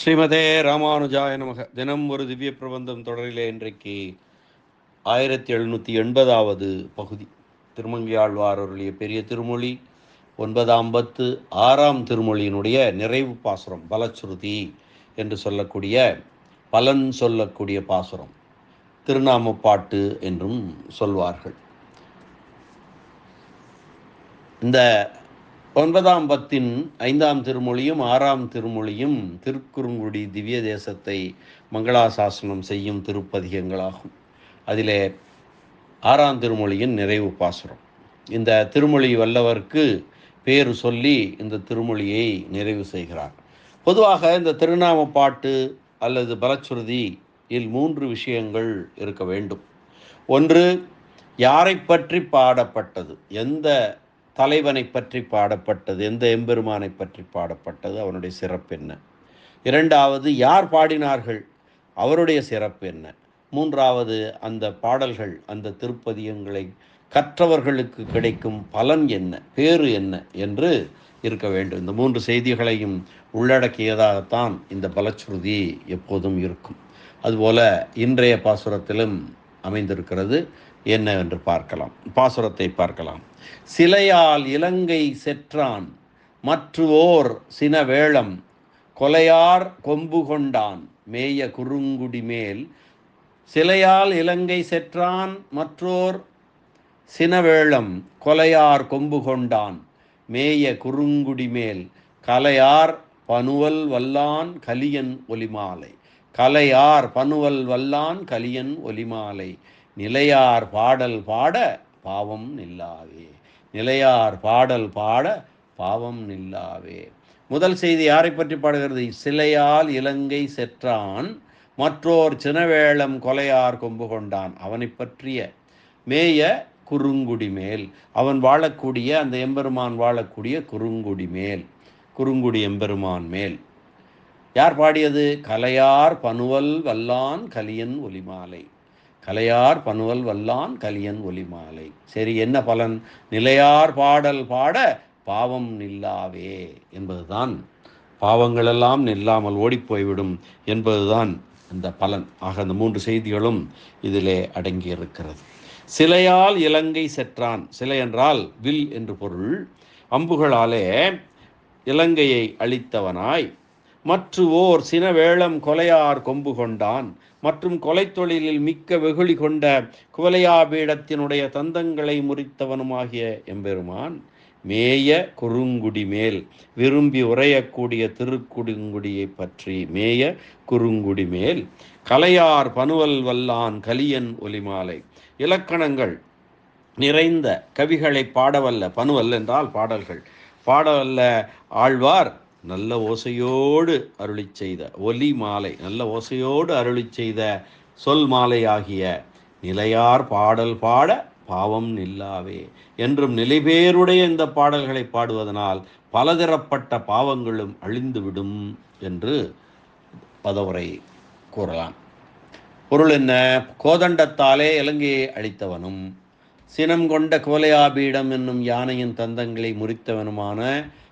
ஸ்ரீமதே ராமானுஜாய நமக. தினம் ஒரு திவ்ய பிரபந்தம் தொடரிலே இன்றைக்கு ஆயிரத்தி எழுநூற்றி எண்பதாவது பகுதி. திருமங்கியாழ்வார் அவருடைய பெரிய திருமொழி ஒன்பதாம் பத்து ஆறாம் திருமொழியினுடைய நிறைவு பாசுரம் பலச்சுருதி என்று சொல்லக்கூடிய பலன் சொல்லக்கூடிய பாசுரம் திருநாமப்பாட்டு என்றும் சொல்வார்கள். இந்த ஒன்பதாம் பத்தின் ஐந்தாம் திருமொழியும் ஆறாம் திருமொழியும் திருக்குறுங்குடி திவ்ய தேசத்தை மங்களாசாசனம் செய்யும் திருப்பதிகங்களாகும். அதிலே ஆறாம் திருமொழியின் நிறைவு பாசுரம். இந்த திருமொழி வல்லவர்க்கு பேர் சொல்லி இந்த திருமொழியை நிறைவு செய்கிறார். பொதுவாக இந்த திருநாம பாட்டு அல்லது பலச்சுருதி இல் மூன்று விஷயங்கள் இருக்க வேண்டும். ஒன்று யாரை பற்றி பாடப்பட்டது? எந்த தலைவனை பற்றி பாடப்பட்டது எந்த எம்பெருமானை பற்றி பாடப்பட்டது அவனுடைய சிறப்பு என்ன? இரண்டாவது யார் பாடினார்கள்? அவருடைய சிறப்பு என்ன? மூன்றாவது அந்த பாடல்கள் அந்த திருப்பதியங்களை கற்றவர்களுக்கு கிடைக்கும் பலன் என்ன? பேறு என்ன? என்று இருக்க வேண்டும். இந்த மூன்று செய்திகளையும் உள்ளடக்கியதாகத்தான் இந்த பலச்சுருதி எப்போதும் இருக்கும். அதுபோல இன்றைய பாசுரத்திலும் அமைந்திருக்கிறது. என்னவென்று பார்க்கலாம். பாசுரத்தை பார்க்கலாம். சிலையால் இலங்கை செற்றான் மற்றுவோர் சினவேளம் கொலையார் கொம்பு கொண்டான் மேய குறுங்குடி மேல். சிலையால் இலங்கை செற்றான் மற்றோர் சினவேளம் கொலையார் கொம்பு கொண்டான் மேய குறுங்குடி மேல். கலையார் பனுவல் வல்லான் கலியன் ஒலிமாலை. கலையார் பனுவல் வல்லான் கலியன் ஒலிமாலை. நிலையார் பாடல் பாட பாவம் நில்லாவே நிலையார் பாடல் பாட பாவம் நில்லாவே முதல் செய்தி யாரை பற்றி பாடுகிறது? சிலையால் இலங்கை செற்றான். மற்றோர் சினவேளம் கொலையார் கொம்பு கொண்டான். அவனை பற்றிய மேய குறுங்குடி மேல். அவன் வாழக்கூடிய அந்த எம்பெருமான் வாழக்கூடிய குறுங்குடி மேல். குறுங்குடி எம்பெருமான் மேல். யார் பாடியது? கலையார் பனுவல் வல்லான் கலியன் ஒலிமாலை. கலையார் பனுவல் வல்லான் கலியன் ஒலிமாலை. சரி என்ன பலன்? நிலையார் பாடல் பாட பாவம் நில்லாவே என்பதுதான். பாவங்களெல்லாம் நில்லாமல் ஓடிப்போய்விடும் என்பதுதான் இந்த பலன். ஆக அந்த மூன்று செய்திகளும் இதிலே அடங்கி இருக்கிறது சிலையால் இலங்கை செற்றான். சிலை என்றால் வில் என்று பொருள். அம்புகளாலே இலங்கையை அழித்தவனாய். மற்று ஓர் சினவேளம் கொலையார் கொம்பு கொண்டான். மற்றும் கொலை தொழிலில் மிக்க வெகுளி கொண்ட குவலையாபீடத்தினுடைய தந்தங்களை முறித்தவனுமாகிய எம்பெருமான் மேய குறுங்குடி மேல் விரும்பி உரையக்கூடிய திருக்குடுங்குடியை பற்றி மேய குறுங்குடி மேல் கலையார் பனுவல் வல்லான் கலியன் ஒலிமாலை இலக்கணங்கள் நிறைந்த கவிகளை பாடவல்ல பனுவல் என்றால் பாடல்கள். பாடவல்ல ஆழ்வார் நல்ல ஓசையோடு அருளி செய்த ஒலி மாலை நல்ல ஓசையோடு அருளி செய்த சொல் மாலை ஆகிய நிலையார் பாடல் பாட பாவம் நில்லாவே. என்றும் நிலைபேருடைய இந்த பாடல்களை பாடுவதனால் பலதரப்பட்ட பாவங்களும் அழிந்துவிடும் என்று பதவுரை கூறலாம். பொருள் என்ன? கோதண்டத்தாலே இலங்கையை அழித்தவனும் சினம் கொண்ட கோலையாபீடம் என்னும் யானையின் தந்தங்களை முறித்தவனுமான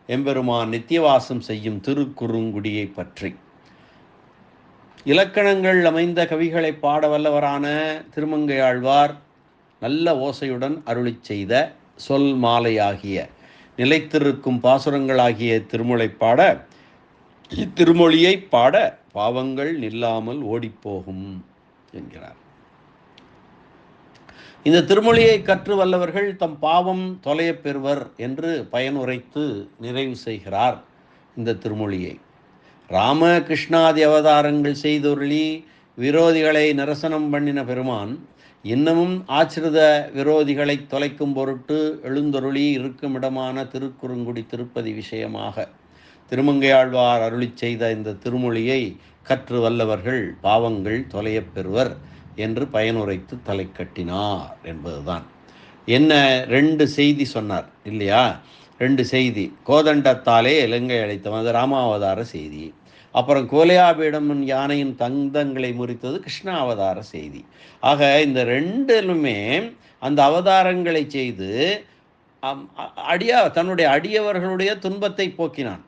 எம்பெருமான் நித்தியவாசம் செய்யும் திருக்குறுங்குடியை பற்றி. இலக்கணங்கள் அமைந்த கவிகளை பாட வல்லவரான திருமங்கையாழ்வார் நல்ல ஓசையுடன் அருளி செய்த சொல் மாலையாகிய நிலைத்திருக்கும் பாசுரங்களாகிய திருமொழி பாட இத்திருமொழியை பாட பாவங்கள் நில்லாமல் ஓடிப்போகும் என்கிறார். இந்த திருமொழியை கற்று வல்லவர்கள் தம் பாவம் தொலைய பெறுவர் என்று பயனுரைத்து நிறைவு செய்கிறார் இந்த திருமொழியை. ராம கிருஷ்ணாதி அவதாரங்கள் செய்தொருளி விரோதிகளை நிரசனம் பண்ணின பெருமான் இன்னமும் ஆச்சிரித விரோதிகளை தொலைக்கும் பொருட்டு எழுந்தொருளி இருக்கும் இடமான திருக்குறுங்குடி திருப்பதி விஷயமாக திருமங்கையாழ்வார் அருளி செய்த இந்த திருமொழியை கற்று வல்லவர்கள் பாவங்கள் தொலையப் பெறுவர் என்று பயனுரைத்து தலை கட்டினார் என்பதுதான். என்ன ரெண்டு செய்தி சொன்னார் இல்லையா? ரெண்டு செய்தி. கோதண்டத்தாலே இலங்கை அழைத்தவன் அது ராமாவதார செய்தி. அப்புறம் கோலையாபீடம் யானையின் தந்தங்களை முறித்தது கிருஷ்ண அவதார செய்தி. ஆக இந்த ரெண்டிலுமே அந்த அவதாரங்களை செய்து அடியா தன்னுடைய அடியவர்களுடைய துன்பத்தை போக்கினான்.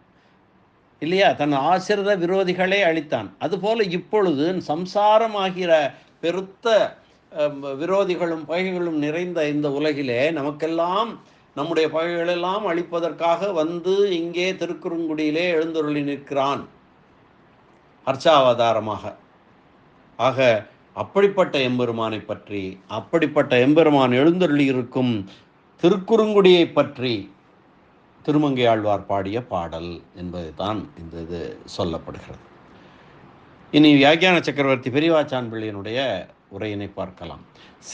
இல்லையா? தன் ஆசிரித விரோதிகளே அழித்தான். அதுபோல இப்பொழுது சம்சாரமாகிற பெருத்த விரோதிகளும் பகைகளும் நிறைந்த இந்த உலகிலே நமக்கெல்லாம் நம்முடைய பகைகளெல்லாம் அழிப்பதற்காக வந்து இங்கே திருக்குறுங்குடியிலே எழுந்துருளி நிற்கிறான். அர்ச்சாவதாரமாக. ஆக அப்படிப்பட்ட எம்பெருமானை பற்றி அப்படிப்பட்ட எம்பெருமான் எழுந்தருளி இருக்கும் திருக்குறுங்குடியை பற்றி திருமங்கையாழ்வார் பாடிய பாடல் என்பதுதான் இந்த இது சொல்லப்படுகிறது. இனி வியாக்கியான சக்கரவர்த்தி பெரியவாச்சான் பிள்ளையினுடைய உரையினை பார்க்கலாம்.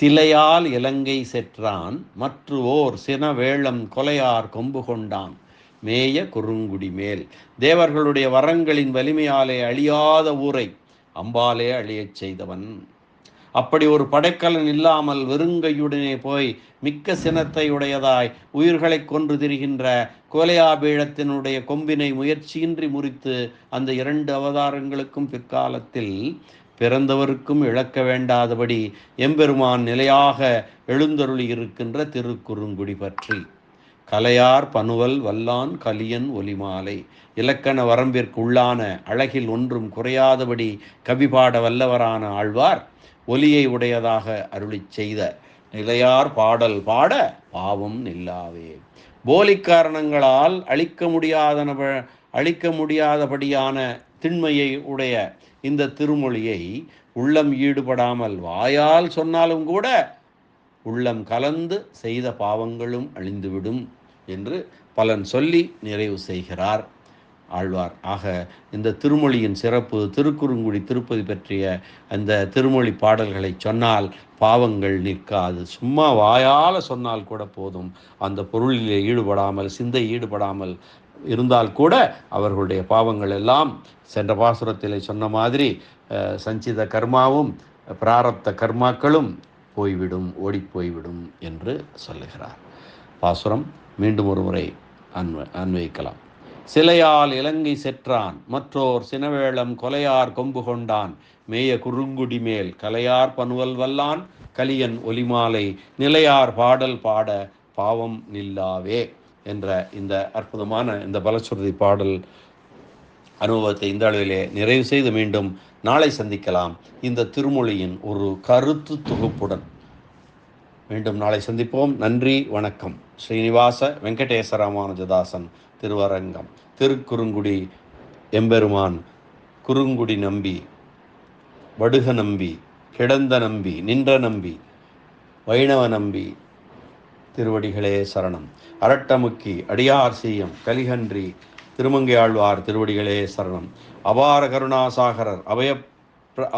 சிலையால் இலங்கை செற்றான் மற்று ஓர் சினவேளம் கொலையார் கொம்பு கொண்டான் மேய குறுங்குடி மேல். தேவர்களுடைய வரங்களின் வலிமையாலே அழியாத ஊரை அம்பாலே அழியச் செய்தவன். அப்படி ஒரு படைக்கலன் இல்லாமல் வெறுங்கையுடனே போய் மிக்க சினத்தை உடையதாய் உயிர்களை கொன்று திரிகின்ற கோலையாபீழத்தினுடைய கொம்பினை முயற்சியின்றி முறித்து அந்த இரண்டு அவதாரங்களுக்கும் பிற்காலத்தில் பிறந்தவருக்கும் இழக்க வேண்டாதபடி எம்பெருமான் நிலையாக எழுந்தருளி இருக்கின்ற திருக்குறுங்குடி பற்றி. கலையார் பனுவல் வல்லான் கலியன் ஒலிமாலை. இலக்கண வரம்பிற்கு உள்ளான அழகில் ஒன்றும் குறையாதபடி கவிபாட வல்லவரான ஆழ்வார் ஒலியை உடையதாக அருளிச் செய்த நிலையார் பாடல் பாட பாவம் நில்லாவே போலி காரணங்களால் அழிக்க முடியாதன அழிக்க முடியாதபடியான திண்மையை உடைய இந்த திருமொழியை உள்ளம் ஈடுபடாமல் வாயால் சொன்னாலும் கூட உள்ளம் கலந்து செய்த பாவங்களும் அழிந்துவிடும் என்று பலன் சொல்லி நிறைவு செய்கிறார். ஆழ்வார். ஆக இந்த திருமொழியின் சிறப்பு திருக்குறுங்குடி திருப்பதி பற்றிய அந்த திருமொழி பாடல்களை சொன்னால் பாவங்கள் நிற்காது. சும்மா வாயால் சொன்னால் கூட போதும். அந்த பொருளிலே ஈடுபடாமல் சிந்தை ஈடுபடாமல் இருந்தால் கூட அவர்களுடைய பாவங்கள் எல்லாம் சென்ற பாசுரத்திலே சொன்ன மாதிரி சஞ்சித கர்மாவும் பிராரப்த கர்மாக்களும் போய்விடும் ஓடிப்போய்விடும் என்று சொல்லுகிறார். பாசுரம் மீண்டும் ஒரு முறை அன்வ அன்வயிக்கலாம். சிலையால் இலங்கை செற்றான். மற்றோர் சினவேளம் கொலையார் கொம்பு கொண்டான். மேய குறுங்குடி மேல் கலையார் பனுவல் வல்லான். கலியன் ஒலிமாலை நிலையார் பாடல் பாட பாவம் நில்லாவே என்ற இந்த அற்புதமான இந்த பலச்சுருதி பாடல் அனுபவத்தை இந்த அளவிலே நிறைவு செய்து மீண்டும் நாளை சந்திக்கலாம். இந்த திருமொழியின் ஒரு கருத்து தொகுப்புடன் மீண்டும் நாளை சந்திப்போம். நன்றி வணக்கம். ஸ்ரீனிவாச வெங்கடேச ராமானுஜதாசன் திருவரங்கம் திருக்குறுங்குடி எம்பெருமான் குறுங்குடி நம்பி வடுக நம்பி கிடந்த நம்பி நின்ற நம்பி வைணவ நம்பி திருவடிகளே சரணம். அரட்டமுக்கி அடியார் செய்யம் கலிகன்றி திருமங்கையாழ்வார் திருவடிகளே சரணம். அபார கருணாசாகரர் அபய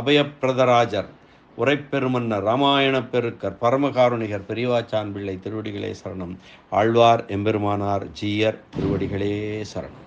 அபயப்பிரதராஜர் உரைப்பெருமன்னர் ராமாயணப் பெருக்கர் பரமகாருணிகர் பெரியவாச்சான் பிள்ளை திருவடிகளே சரணம். ஆழ்வார் எம்பெருமானார் ஜீயர் திருவடிகளே சரணம்.